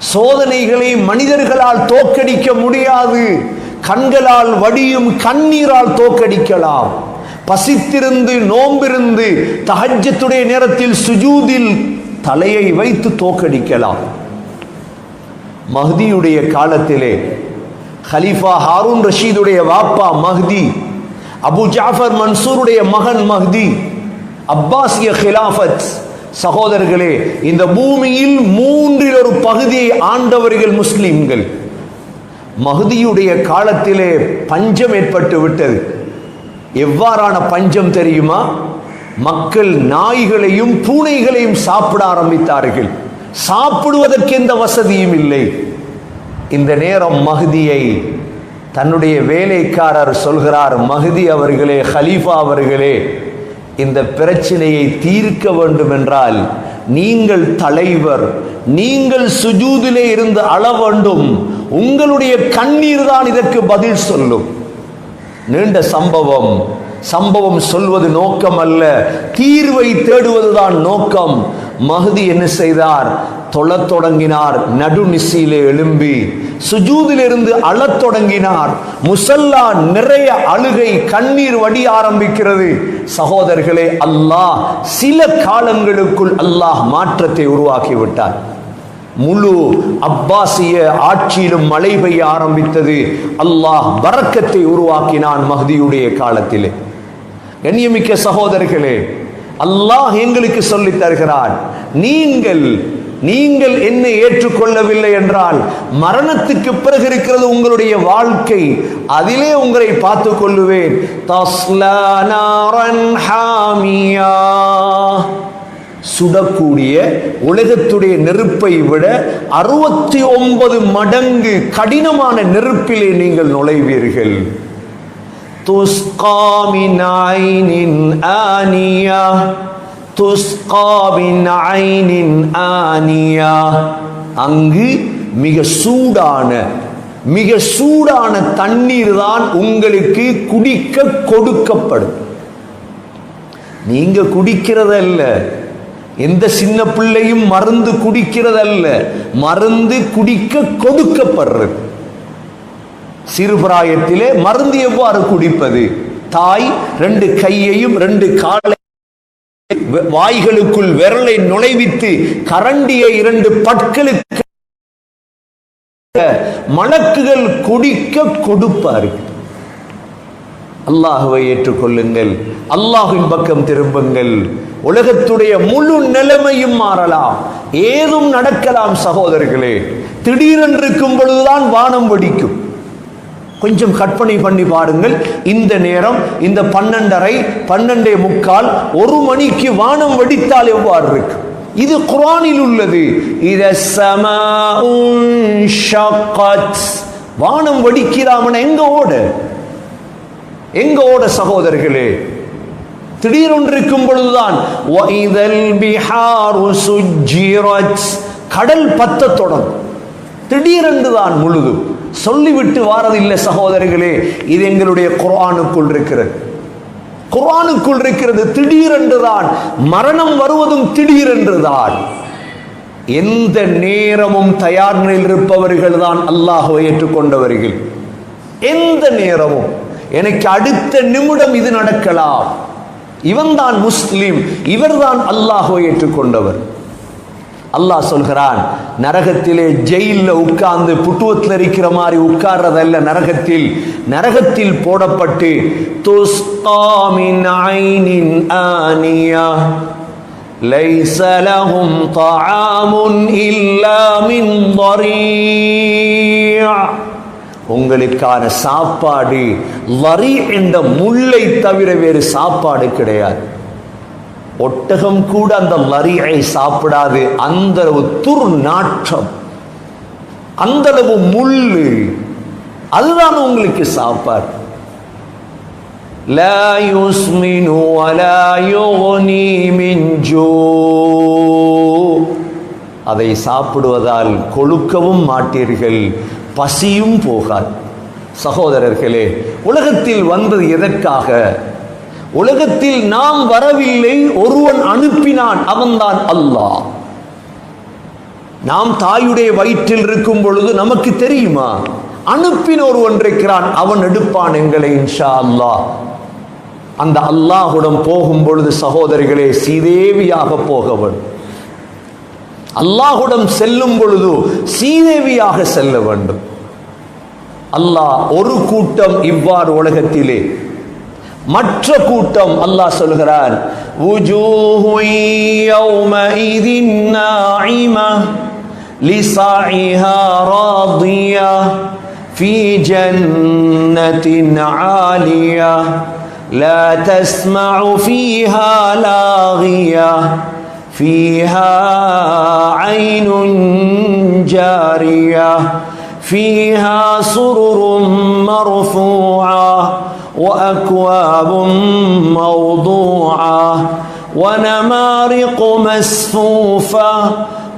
சோதனைகளை மனிதர்களால் தோக்கடிக்க முடியாது. கண்களால் வடியும் கண்ணீரால் தோக்கடிக்கலாம் பசித்திருந்து நோம்பிருந்து தகஜத்துடைய நேரத்தில் சுஜூதில் தலையை வைத்து தோக்கடிக்கலாம் மஹ்தியுடைய காலத்திலே ஹலீஃபா ஹாரூன் ரஷீதுடைய வாப்பா மஹ்தி அபு ஜாஃபர் மன்சூருடைய மகன் மஹ்தி அப்பாசிய ஹிலாஃபத் சகோதரர்களே இந்த பூமியில் மூன்றில் ஒரு பகுதியை ஆண்டவர்கள் முஸ்லிம்கள். மகுதியுடைய காலத்திலே பஞ்சம் ஏற்பட்டு விட்டது. எவ்வாறான பஞ்சம் தெரியுமா? மக்கள் நாய்களையும் பூனைகளையும் சாப்பிட ஆரம்பித்தார்கள். சாப்பிடுவதற்கு எந்த வசதியும் இல்லை. இந்த நேரம் மகுதியை தன்னுடைய வேலைக்காரர் சொல்கிறார் மகுதி அவர்களே ஹலீஃபா அவர்களே இந்த பிரச்சனையை தீர்க்க வேண்டும் என்றால் நீங்கள் தலைவர் நீங்கள் சுஜூதிலே இருந்து அள வேண்டும். உங்களுடைய கண்ணீர் தான் இதற்கு பதில் சொல்லும். நீண்ட சம்பவம். சம்பவம் சொல்வது நோக்கம் அல்ல தீர்வை தேடுவதுதான் நோக்கம். மகுதி என்ன செய்தார்? தொழத் தொடங்கினார். நடுநிசியிலே எழும்பி சுஜூதிலிருந்து அழத் தொடங்கினார். முசல்லா நிறைய அழுகை கண்ணீர் வடி ஆரம்பிக்கிறது. சகோதரர்களே அல்லாஹ் சில காலங்களுக்குள் அல்லாஹ் மாற்றத்தை உருவாக்கி விட்டார். முழு அப்பாசிய ஆட்சியிலும் மழை பெய்ய ஆரம்பித்தது. அல்லாஹ் வரக்கத்தை உருவாக்கினான் மஹதியுடைய காலத்திலே. கண்ணியமிக்க சகோதரர்களே அல்லாஹ் எங்களுக்கு சொல்லித் தருகிறான் நீங்கள் நீங்கள் என்னை ஏற்றுக்கொள்ளவில்லை என்றால் மரணத்துக்கு பிறகு இருக்கிறது உங்களுடைய வாழ்க்கை. அதிலே உங்களை பார்த்து கொள்ளுவேன். சுடக்கூடிய உலகத்துடைய நெருப்பை விட அறுபத்தி ஒன்பது மடங்கு கடினமான நெருப்பிலே நீங்கள் நுழைவீர்கள். துஸ்காமின் ஆனியா. ஆனியா அங்கு மிக சூடான மிக சூடான தண்ணீர் தான் உங்களுக்கு குடிக்க கொடுக்கப்படும். நீங்க குடிக்கிறதல்ல. எந்த சின்ன பிள்ளையும் மருந்து குடிக்கிறதல்ல. மருந்து குடிக்க கொடுக்கப்படுறது. சிறுபிராயத்திலே மருந்து எவ்வாறு குடிப்பது? தாய் ரெண்டு கையையும் ரெண்டு காலை வாய்களுக்குள் விரலை நுழைவித்து கரண்டிய இரண்டு பற்களுக்கு மலக்குகள் குடிக்க கொடுப்பார்கள் அல்லாஹுவை ஏற்றுக்கொள்ளுங்கள். அல்லாஹின் பக்கம் திரும்புங்கள். உலகத்துடைய முழு நிலைமையும் மாறலாம். ஏதும் நடக்கலாம் சகோதரர்களே. திடீரென்று இருக்கும் பொழுதுதான் வானம் வெடிக்கும். கொஞ்சம் கற்பனை பண்ணி பாருங்கள். இந்த நேரம் இந்த பன்னெண்டரை பன்னெண்டே முக்கால் ஒரு மணிக்கு வானம் வெடித்தால் எவ்வாறு இருக்கு? இது குரானில் உள்ளது. இத வானம் வெடிக்கிறாமன எங்க ஓட? எங்க ஓட சகோதரர்களே? திடீரென்று இருக்கும் பொழுதுதான் கடல் பத்த தொடங்கும். திடீரென்று தான் முழுதும். சொல்லிவிட்டு வாரதில்லை சகோதரர்களே இது எங்களுடைய குரானுக்குள் இருக்கிறது. குரானுக்குள் இருக்கிறது திடீரென்று தான் மரணம் வருவதும் திடீரென்று தான் எந்த நேரமும் தயார் நிலையில் இருப்பவர்கள் தான் அல்லாஹுவை ஏற்றுக்கொண்டவர்கள். எந்த நேரமும். எனக்கு அடுத்த நிமிடம் இது நடக்கலாம். இவன் தான் முஸ்லிம் இவர்தான் அல்லாஹுவை ஏற்றுக்கொண்டவர். அல்லாஹ் சொல்கிறான் நரகத்திலே ஜெயில உட்கார்ந்து புட்டுவத்தில் இருக்கிற மாதிரி உட்கார்றதல்ல நரகத்தில் நரகத்தில் போடப்பட்டு துஸ்காமின் ஐனின் ஆனியா ليس لهم طعام إلا من ضريع உங்களுக்கான சாப்பாடு லரி என்ற முள்ளை தவிர வேறு சாப்பாடு கிடையாது ஒட்டகம் கூட அந்த லரியை சாப்பிடாது அந்த அளவு துர்நாற்றம் அந்த அளவு முள்ளு அதுதான் உங்களுக்கு சாப்பாடு لا يسمن ولا يغني من جوع அதை சாப்பிடுவதால் கொழுக்கவும் மாட்டீர்கள் பசியும் போகாது சகோதரர்களே உலகத்தில் வந்தது எதற்காக உலகத்தில் நாம் வரவில்லை ஒருவன் அனுப்பினான் அவன்தான் அல்லாஹ். நாம் தாயுடைய வயிற்றில் இருக்கும் பொழுது நமக்கு தெரியுமா? அனுப்பின ஒருவன் இருக்கிறான் அவன் எடுப்பான் எங்களை இன்ஷா அல்லாஹ் அந்த அல்லாஹுடன் போகும் பொழுது சகோதரிகளே சீதேவியாக போகவன். அல்லாஹுடன் செல்லும் பொழுது சீதேவியாக செல்ல வேண்டும். அல்லாஹ் ஒரு கூட்டம் இவ்வாறு உலகத்திலே மற்ற கூட்டம் அல்லாஹ் சொல்கிறார் وجوه يومئذ ناعمة لسعيها راضية في جنة عالية لا تسمع فيها لاغية فيها عين جارية فيها سرر مرفوعة وأكواب موضوعة ونمارق مسفوفة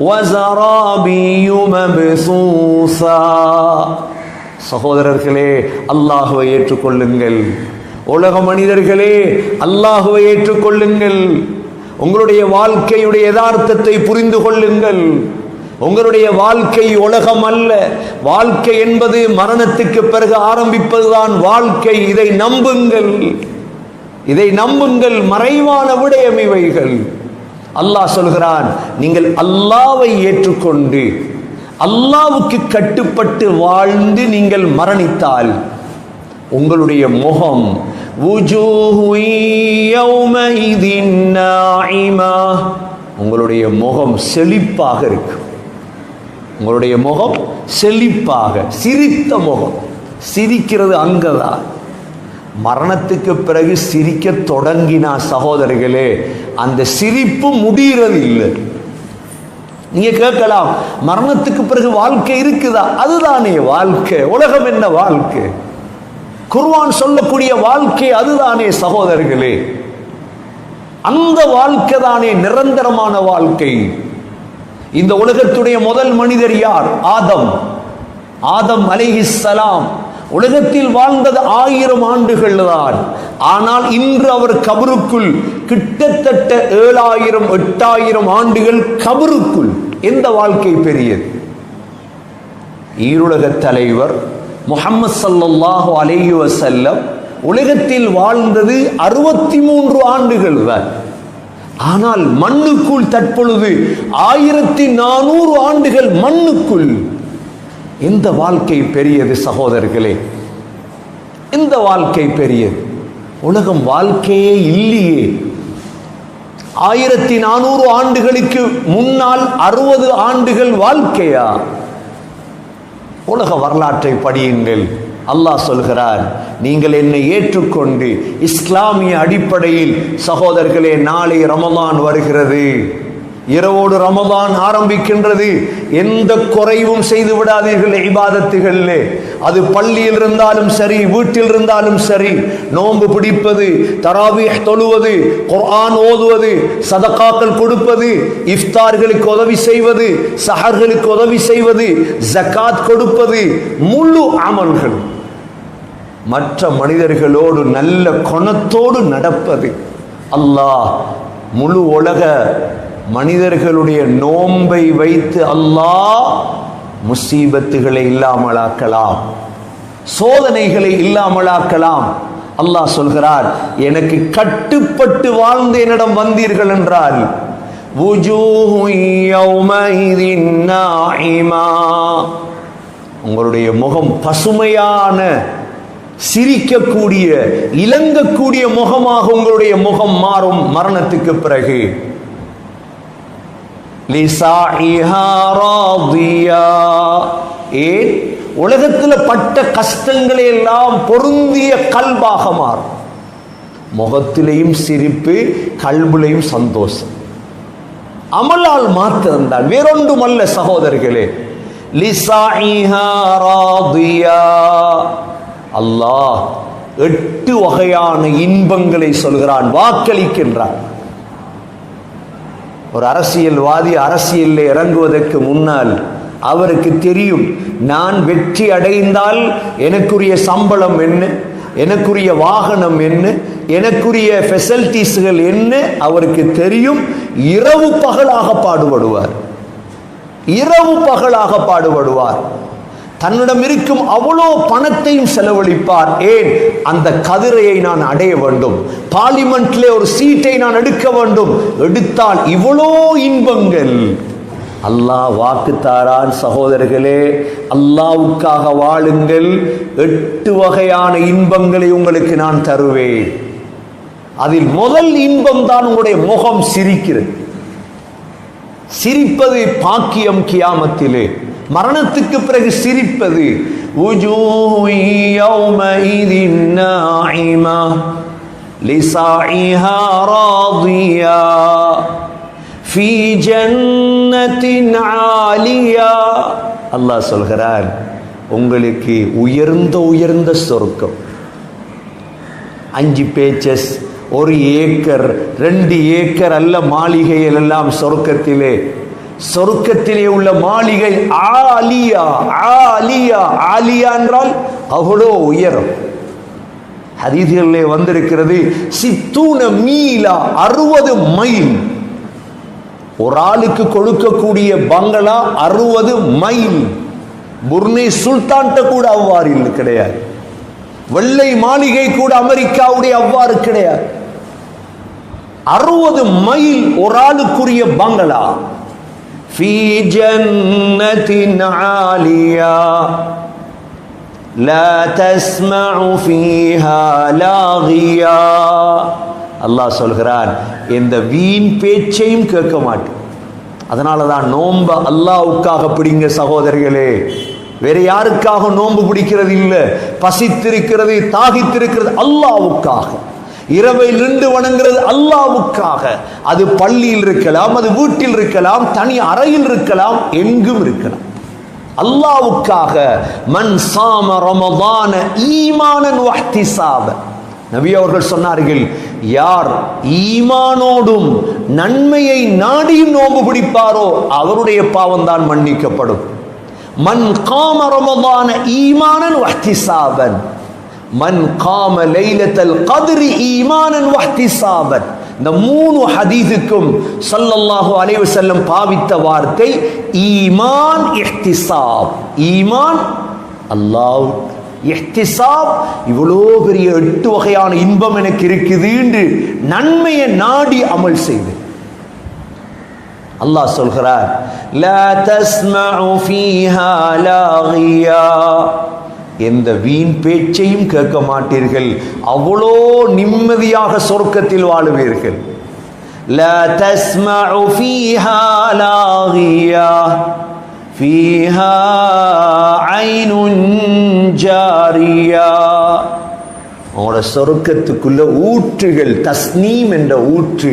وزرابي مبثوثة சகோதரர்களே அல்லாஹுவை ஏற்றுக்கொள்ளுங்கள் உலக மனிதர்களே அல்லாஹுவை ஏற்றுக்கொள்ளுங்கள் உங்களுடைய வாழ்க்கையுடைய யதார்த்தத்தை புரிந்து கொள்ளுங்கள் உங்களுடைய வாழ்க்கை உலகம் அல்ல. வாழ்க்கை என்பது மரணத்துக்கு பிறகு ஆரம்பிப்பதுதான் வாழ்க்கை. இதை நம்புங்கள். இதை நம்புங்கள். மறைவான விடயம் அல்லாஹ் சொல்கிறான் நீங்கள் அல்லாவை ஏற்றுக்கொண்டு அல்லாவுக்கு கட்டுப்பட்டு வாழ்ந்து நீங்கள் மரணித்தால் உங்களுடைய முகம் உங்களுடைய முகம் செழிப்பாக இருக்கும். உங்களுடைய முகம் செழிப்பாக சிரித்த முகம். சிரிக்கிறது அங்கதான் மரணத்துக்கு பிறகு சிரிக்க தொடங்கினா சகோதரர்களே அந்த சிரிப்பு முடிகிறது இல்லை. நீங்க கேட்கலாம் மரணத்துக்கு பிறகு வாழ்க்கை இருக்குதா? அதுதானே வாழ்க்கை. உலகம் என்ன வாழ்க்கை? குர்வான் சொல்லக்கூடிய வாழ்க்கை அதுதானே சகோதரர்களே. அந்த வாழ்க்கை தானே நிரந்தரமான வாழ்க்கை. இந்த உலகத்துடைய முதல் மனிதர் யார்? ஆதம். ஆதம் அலைஹிஸ்ஸலாம் உலகத்தில் வாழ்ந்தது ஆயிரம் ஆண்டுகள் தான். ஆனால் இன்று அவர் கபருக்குள் கிட்டத்தட்ட ஏழாயிரம் எட்டாயிரம் ஆண்டுகள் கபருக்குள் எந்த வாழ்க்கை பெரியது? ஈருலக தலைவர் முகமது சல்லாஹு அலையு வசல்லம் உலகத்தில் வாழ்ந்தது அறுபத்தி மூன்று ஆண்டுகள் தான். ஆனால் மண்ணுக்குள் தற்பொழுது ஆயிரத்தி நானூறு ஆண்டுகள் மண்ணுக்குள். இந்த வாழ்க்கை பெரியது சகோதரர்களே. இந்த வாழ்க்கை பெரியது. உலகம் வாழ்க்கையே இல்லையே. ஆயிரத்தி நானூறு ஆண்டுகளுக்கு முன்னால் அறுபது ஆண்டுகள் வாழ்க்கையா? உலக வரலாற்றை படியுங்கள். அல்லாஹ் சொல்கிறார் நீங்கள் என்னை ஏற்றுக்கொண்டு இஸ்லாமிய அடிப்படையில் சகோதரர்களே நாளை ரமலான் வருகிறது. இரவோடு ரமதான் ஆரம்பிக்கின்றது. எந்த குறைவும் செய்து விடாதீர்கள் இபாதத்துகளிலே. அது பள்ளியில் இருந்தாலும் சரி வீட்டில் இருந்தாலும் சரி நோன்பு பிடிப்பது தராவி தொழுவது குர்ஆன் ஓதுவது சதக்காக்கள் கொடுப்பது இஃப்தார்களுக்கு உதவி செய்வது சஹர்களுக்கு உதவி செய்வது ஜக்காத் கொடுப்பது முழு அமல்கள். மற்ற மனிதர்களோடு நல்ல குணத்தோடு நடப்பது. அல்லாஹ் முழு உலக மனிதர்களுடைய நோன்பை வைத்து அல்லாஹ் முசீபத்துகளை இல்லாமலாக்கலாம் சோதனைகளை இல்லாமலாக்கலாம். அல்லாஹ் சொல்கிறார் எனக்கு கட்டுப்பட்டு வாழ்ந்த என்னிடம் வந்தீர்கள் என்றால் உங்களுடைய முகம் பசுமையான சிரிக்கக்கூடிய இலங்கக்கூடிய முகமாக உங்களுடைய முகம் மாறும் மரணத்துக்கு பிறகு. ஏன் உலகத்தில் பட்ட கஷ்டங்களை எல்லாம் பொருந்திய கல்பாக மாறும். முகத்திலையும் சிரிப்பு கல்புலையும் சந்தோஷம். அமலால் மாத்திருந்தான் வேறொன்றுமல்ல சகோதரர்களே. அல்லாஹ் எட்டு வகையான இன்பங்களை சொல்கிறான் வாக்களிக்கின்றான். ஒரு அரசியல்வாதி அரசியலில் இறங்குவதற்கு முன்னால் அவருக்கு தெரியும் நான் வெற்றி அடைந்தால் எனக்குரிய சம்பளம் என்ன? எனக்குரிய வாகனம் என்ன? எனக்குரிய ஃபெசிலிட்டிஸ்கள் என்ன? அவருக்கு தெரியும் இரவு பகலாக பாடுபடுவார். இரவு பகலாக பாடுபடுவார். தன்னிடம் இருக்கும் அவ்வளோ பணத்தையும் செலவழிப்பார். ஏன்? அந்த கதிரையை நான் அடைய வேண்டும். பார்லிமெண்ட்ல ஒரு சீட்டை நான் எடுக்க வேண்டும். எடுத்தால் இவ்வளோ இன்பங்கள். அல்லாஹ் வாக்குத்தாரான் சகோதரர்களே அல்லாவுக்காக வாழுங்கள். எட்டு வகையான இன்பங்களை உங்களுக்கு நான் தருவேன். அதில் முதல் இன்பம் தான் உங்களுடைய முகம் சிரிக்கிறது. சிரிப்பது பாக்கியம் கியாமத்திலே. மரணத்துக்கு பிறகு சிரிப்பது அல்லாஹ் சொல்கிறார் உங்களுக்கு உயர்ந்த உயர்ந்த சொர்க்கம் அஞ்சு பேச்சஸ் ஒரு ஏக்கர் ரெண்டு ஏக்கர் அல்ல மாளிகையில் எல்லாம் சொர்க்கத்திலே சொர்க்கத்திலே உள்ள மாளிகை ஆலியா ஆலியா ஆலியா என்றால் அவ்வளோ உயரம். ஹதீதிகளிலே வந்திருக்கிறது சித்தூன மீலா அறுபது மைல். ஒரு ஆளுக்கு கொடுக்கக்கூடிய பங்களா அறுபது மைல். புர்னே சுல்தான்கிட்ட கூட அவ்வாறு இல்லை கிடையாது. வெள்ளை மாளிகை கூட அமெரிக்காவுடைய அவ்வாறு கிடையாது. அறுபது மைல் ஒரு ஆளுக்குரிய பங்களா. في جنة عالية لا تسمع فيها لاغيا அல்லாஹ் சொல்கிறான் இந்த வீண் பேச்சையும் கேட்க மாட்டேன் அதனால தான் நோம்ப அல்லாவுக்காக பிடிங்க சகோதரிகளே வேற யாருக்காக நோன்பு பிடிக்கிறது இல்லை பசித்திருக்கிறது தாகித்திருக்கிறது அல்லாவுக்காக இரவை நின்று வணங்குறது அல்லாவுக்காக. அது பள்ளியில் இருக்கலாம் அது வீட்டில் இருக்கலாம் தனி அறையில் இருக்கலாம் எங்கும் இருக்கலாம். அல்லாவுக்காக மன் சாம ரமதான ஈமானன் வஹ்திசாப நபி அவர்கள் சொன்னார்கள் யார் ஈமானோடும் நன்மையை நாடியும் நோம்பு பிடிப்பாரோ அவருடைய பாவம் தான் மன்னிக்கப்படும். மன் காம ரமதான ஈமானன் வஹ்திசாபன். மன் காம லைலத்தல் கதிரி ஈமானன் வஹ்திசாபன் இந்த மூணு ஹதீதுக்கும் சல்லல்லாஹு அலைவு செல்லம் பாவித்த வார்த்தை ஈமான் இஹ்திசாப் ஈமான் அல்லாஹ் இஹ்திசாப் இவ்வளோ பெரிய எட்டு வகையான இன்பம் எனக்கு இருக்குதுன்னு நன்மையை நாடி அமல் செய்து. அல்லாஹ் சொல்கிறார் லா தஸ்மஉ ஃபீஹா லாகியா எந்த வீண் பேச்சையும் கேட்க மாட்டீர்கள் அவ்வளோ நிம்மதியாக சொர்க்கத்தில் வாழுவீர்கள் لا تسمع فيها لاغية فيها عين جارية உங்களோட சொர்க்கத்துக்குள்ள ஊற்றுகள் தஸ்னீம் என்ற ஊற்று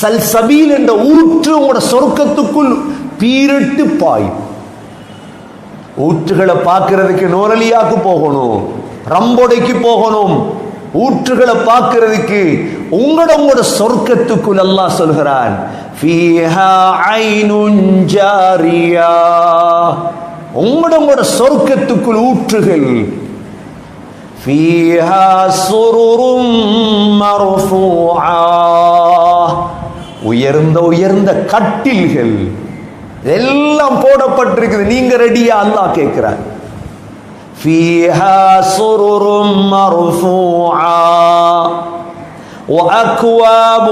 சல்சபீல் என்ற ஊற்று உங்களோட சொர்க்கத்துக்குள் பீரிட்டு பாயும் ஊற்றுகளை பார்க்கறதுக்கு நோரலியாக்கு போகணும் ரம்போடைக்கு போகணும். ஊற்றுகளை பார்க்கறதுக்கு உங்களோட உங்களோட சொர்க்கத்துக்குள் அல்லாஹ் சொல்கிறான் ஃபீஹா ஐனுன் உங்களோட உங்களோட சொர்க்கத்துக்குள் ஊற்றுகள் ஃபீஹா உயர்ந்த உயர்ந்த கட்டில்கள் எல்லாம் போடப்பட்டிருக்குது நீங்க ரெடியா அல்லாஹ் கேட்கிறார் فيها سرر مرفوعة وأكواب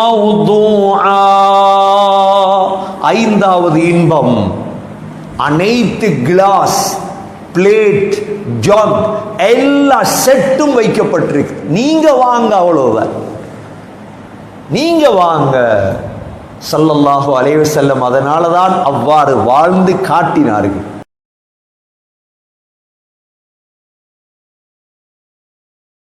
موضوعة ஐந்தாவது இன்பம் அனைத்து கிளாஸ் பிளேட் ஜாக் எல்லா செட்டும் வைக்கப்பட்டிருக்கு நீங்க வாங்க அவ்வளோதான் நீங்க வாங்க சல்லல்லாஹு அலைவசல்லம் அதனால தான் அவ்வாறு வாழ்ந்து காட்டினார்கள்.